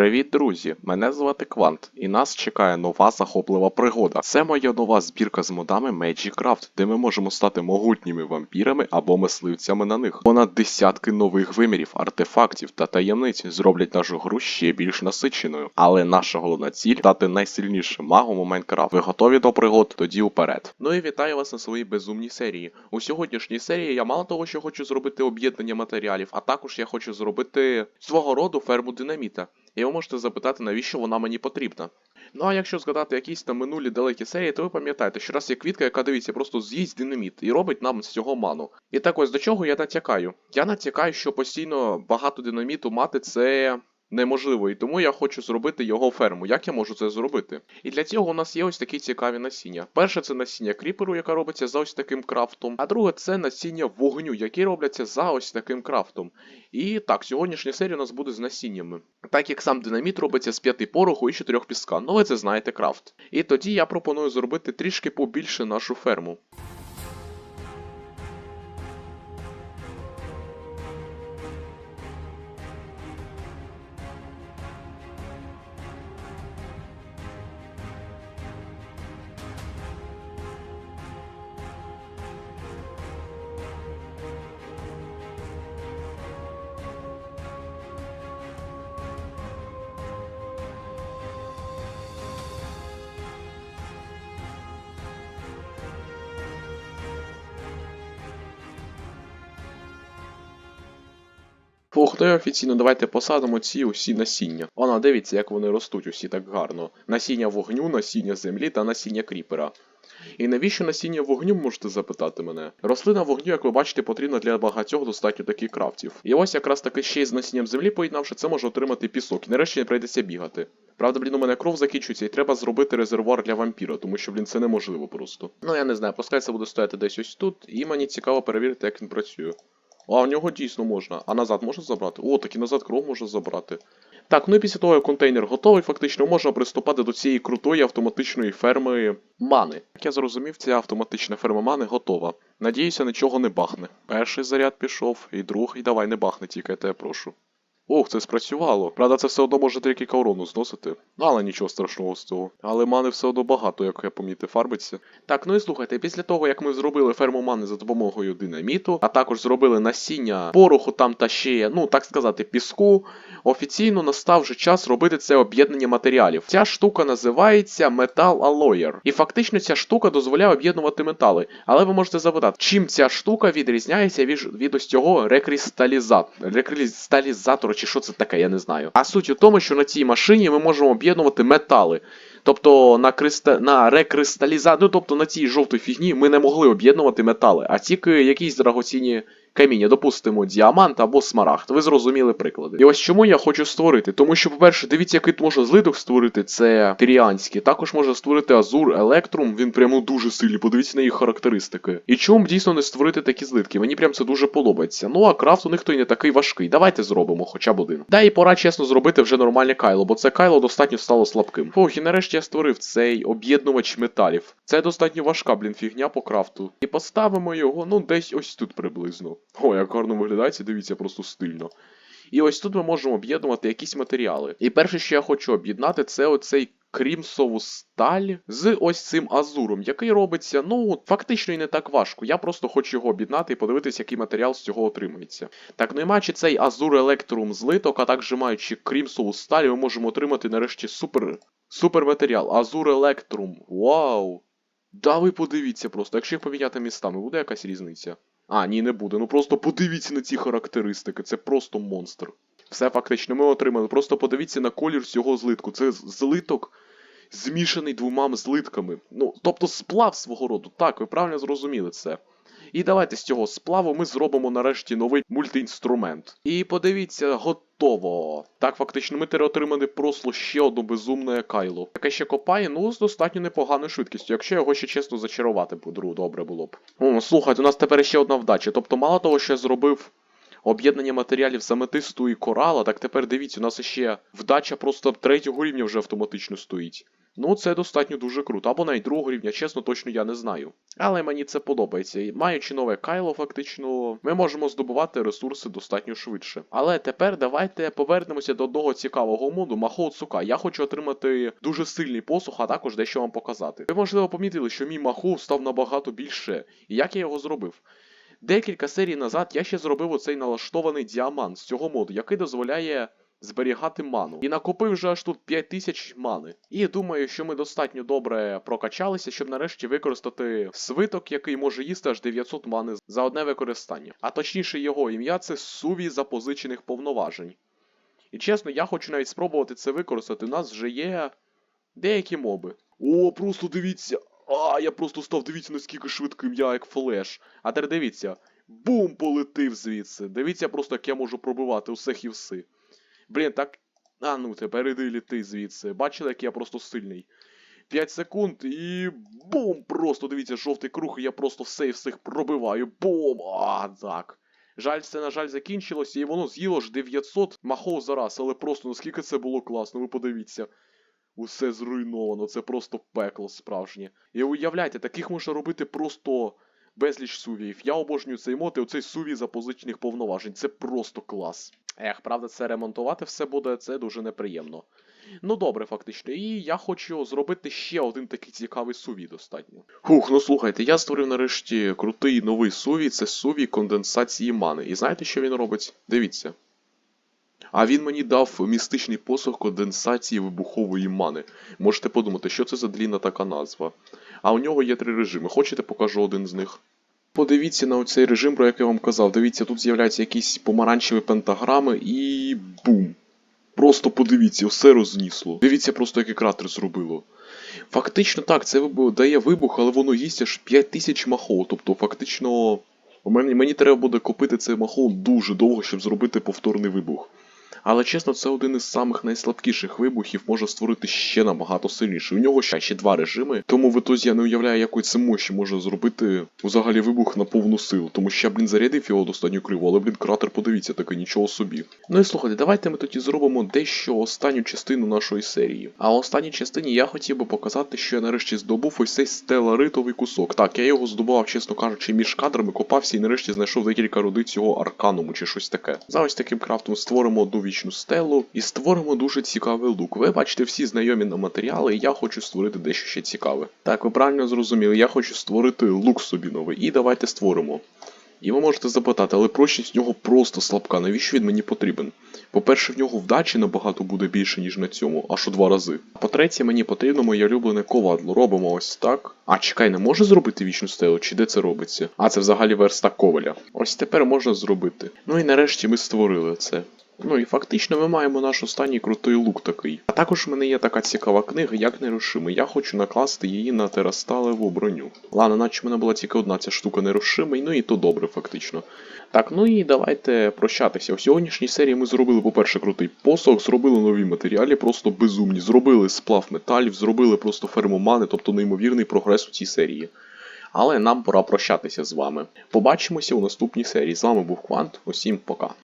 Привіт, друзі! Мене звати Квант, і нас чекає нова захоплива пригода. Це моя нова збірка з модами Magicraft, де ми можемо стати могутніми вампірами або мисливцями на них. Понад десятки нових вимірів, артефактів та таємниць зроблять нашу гру ще більш насиченою. Але наша головна ціль стати найсильнішим магом у Майнкрафт. Ви готові до пригод? Тоді вперед. Ну і вітаю вас на своїй безумній серії. У сьогоднішній серії я мало того, що хочу зробити об'єднання матеріалів, а також я хочу зробити свого роду ферму динаміта. І ви можете запитати, навіщо вона мені потрібна. Ну а якщо згадати якісь там минулі далекі серії, то ви пам'ятаєте, що раз є квітка, яка дивіться, просто з'їсть динаміт і робить нам з цього ману. І так ось до чого я натякаю? Я натякаю, що постійно багато динаміту мати це. Неможливо, і тому я хочу зробити його ферму. Як я можу це зробити? І для цього у нас є ось такі цікаві насіння. Перше це насіння кріперу, яке робиться за ось таким крафтом. А друге це насіння вогню, які робляться за ось таким крафтом. І так, сьогоднішня серія у нас буде з насіннями. Так як сам динаміт робиться з п'яти пороху і чотирьох піска. Ну ви це знаєте крафт. І тоді я пропоную зробити трішки побільше нашу ферму. Фух, офіційно давайте посадимо ці усі насіння. Вона дивіться, як вони ростуть усі так гарно. Насіння вогню, насіння землі та насіння кріпера. І навіщо насіння вогню, можете запитати мене? Рослина вогню, як ви бачите, потрібна для багатьох достатньо таких крафтів. І ось якраз таки ще й з насінням землі поєднавши, це може отримати пісок. І нарешті не прийдеться бігати. Правда, блін, у мене кров закінчується, і треба зробити резервуар для вампіра, тому що, блін, це неможливо просто. Ну я не знаю, пускай це буде стояти десь ось тут, і мені цікаво перевірити, як він працює. А, в нього дійсно можна. А назад можна забрати? О, так і назад кров можна забрати. Так, ну і після того, як контейнер готовий, фактично можна приступати до цієї крутої автоматичної ферми мани. Як я зрозумів, ця автоматична ферма мани готова. Надіюся, нічого не бахне. Перший заряд пішов, і другий давай не бахне, тільки я тебе прошу. Ох, це спрацювало. Правда, це все одно може декілька урону зносити. Ну, Але нічого страшного з цього. Але мани все одно багато, як я помітив, фарбиться. Так, ну і слухайте, після того, як ми зробили ферму мани за допомогою динаміту, а також зробили насіння пороху там та ще, ну так сказати, піску, офіційно настав вже час робити це об'єднання матеріалів. Ця штука називається Metal Alloyer. І фактично ця штука дозволяє об'єднувати метали. Але ви можете запитати, чим ця штука відрізняється від, від ось цього рекристалізатора, рекристалізатора, чи що це таке, я не знаю. А суть у тому, що на цій машині ми можемо об'єднувати метали. Тобто на криста... на рекристалізацію, ну тобто на цій жовтій фігні ми не могли об'єднувати метали, а тільки якісь дорогоцінні каміння, допустимо, діамант або смарагд. Ви зрозуміли приклади. І ось чому я хочу створити. Тому що, по-перше, дивіться, який можна злиток створити, це тиріанський. Також можна створити Азур, Електрум, він прямо дуже сильний, подивіться на їх характеристики. І чому б дійсно не створити такі злитки? Мені прям це дуже подобається. Ну а крафт у них то й не такий важкий. Давайте зробимо хоча б один. Да і пора чесно зробити вже нормальне кайло, бо це кайло достатньо стало слабким. Фух, і нарешті я створив цей об'єднувач металів. Це достатньо важка, блін, фігня по крафту. І поставимо його, ну, десь ось тут приблизно. О, як гарно виглядається, дивіться, просто стильно. І ось тут ми можемо об'єднувати якісь матеріали. І перше, що я хочу об'єднати, це оцей крімсову сталь з ось цим азуром, який робиться, ну, фактично і не так важко. Я просто хочу його об'єднати і подивитися, який матеріал з цього отримується. Так, ну і маючи цей азур електрум злиток, а також маючи крімсову сталь, ми можемо отримати нарешті супер. Супер матеріал. Азур електрум. Вау! Да ви подивіться просто, якщо їх поміняти містами, буде якась різниця? А, ні, не буде. Ну просто подивіться на ці характеристики, це просто монстр. Все фактично ми отримали. Просто подивіться на колір цього злитку. Це злиток змішаний двома злитками. Ну, тобто сплав свого роду. Так, ви правильно зрозуміли це. І давайте з цього сплаву ми зробимо нарешті новий мультиінструмент. І подивіться, готово. Так, фактично, ми тепер отримали просто ще одну безумне кайло. Яке ще копає, ну, з достатньо непоганою швидкістю. Якщо його ще чесно зачарувати, буду, добре було б. О, слухайте, у нас тепер ще одна вдача. Тобто, мало того, що я зробив. Об'єднання матеріалів з аметисту і корала, так тепер дивіться, у нас ще вдача просто третього рівня вже автоматично стоїть. Ну, це достатньо дуже круто. Або навіть другого рівня, чесно, точно я не знаю. Але мені це подобається. І Маючи нове кайло, фактично, ми можемо здобувати ресурси достатньо швидше. Але тепер давайте повернемося до одного цікавого моду Махо Цука. Я хочу отримати дуже сильний посух, а також дещо вам показати. Ви можливо помітили, що мій Махо став набагато більше. І як я його зробив? Декілька серій назад я ще зробив оцей налаштований діамант з цього моду, який дозволяє зберігати ману. І накопив вже аж тут 5000 мани. І думаю, що ми достатньо добре прокачалися, щоб нарешті використати свиток, який може їсти аж 900 мани за одне використання. А точніше, його ім'я це сувій запозичених повноважень. І чесно, я хочу навіть спробувати це використати. У нас вже є деякі моби. О, просто дивіться. А, я просто став, дивіться, наскільки швидким я як флеш. А тепер дивіться. Бум, полетив звідси. Дивіться просто, як я можу пробивати усіх і. Блін, так. А ну, тепер іди літи звідси. Бачили, як я просто сильний. 5 секунд і бум! Просто дивіться, жовтий круг, і я просто і всіх пробиваю. Бум! А, так. Жаль, це, на жаль, закінчилося, і воно з'їло ж 900 махов за раз, але просто наскільки це було класно, ви подивіться. Усе зруйновано, це просто пекло справжнє. І уявляйте, таких можна робити просто безліч сувіїв. Я обожнюю цей мод і оцей сувій запозичених повноважень. Це просто клас. Ех, правда, це ремонтувати все буде, це дуже неприємно. Ну добре, фактично. І я хочу зробити ще один такий цікавий сувій достатньо. Хух, ну слухайте, я створив нарешті крутий новий сувій, це сувій конденсації мани. І знаєте, що він робить? Дивіться. А він мені дав містичний посох конденсації вибухової мани. Можете подумати, що це за длінна така назва. А у нього є три режими. Хочете, покажу один з них. Подивіться на цей режим, про який я вам казав. Дивіться, тут з'являються якісь помаранчеві пентаграми і бум. Просто подивіться, все рознісло. Дивіться просто, який кратер зробило. Фактично так, це дає вибух, але воно їсть аж 5000 махов. Тобто, фактично, у мене, мені треба буде купити цей махов дуже довго, щоб зробити повторний вибух. Але чесно, це один із самих найслабкіших вибухів, може створити ще набагато сильніше. У нього ще, ще два режими, тому в ітозі я не уявляю, якої це мощі може зробити взагалі вибух на повну силу. Тому що я, блін, зарядив його достатньо криво, але, блін, кратер, подивіться, таке нічого собі. Ну і слухайте, давайте ми тоді зробимо дещо останню частину нашої серії. А останній частині я хотів би показати, що я нарешті здобув ось цей стеларитовий кусок. Так, я його здобував, чесно кажучи, між кадрами, копався і нарешті знайшов декілька руди цього аркануму чи щось таке. За ось таким крафтом створимо одну вічну стелу і створимо дуже цікавий лук. Ви бачите всі знайомі на матеріали, і я хочу створити дещо ще цікаве. Так, ви правильно зрозуміли, я хочу створити лук собі новий. І давайте створимо. І ви можете запитати, але прочність в нього просто слабка, навіщо він мені потрібен? По-перше, в нього вдачі набагато буде більше, ніж на цьому, аж у два рази. По-третє, мені потрібно моє улюблене ковадло. Робимо ось так. А чекай, не може зробити вічну стелу, чи де це робиться? А, це взагалі верстак коваля. Ось тепер можна зробити. Ну і нарешті ми створили це. Ну і фактично ми маємо наш останній крутий лук такий. А також в мене є така цікава книга, як нерушимий. Я хочу накласти її на терасталеву броню. Ладно, наче в мене була тільки одна ця штука нерушимий, ну і то добре, фактично. Так, ну і давайте прощатися. У сьогоднішній серії ми зробили, по-перше, крутий посох, зробили нові матеріали, просто безумні. Зробили сплав металів, зробили просто ферму мани, тобто неймовірний прогрес у цій серії. Але нам пора прощатися з вами. Побачимося у наступній серії. З вами був Квант. Усім пока.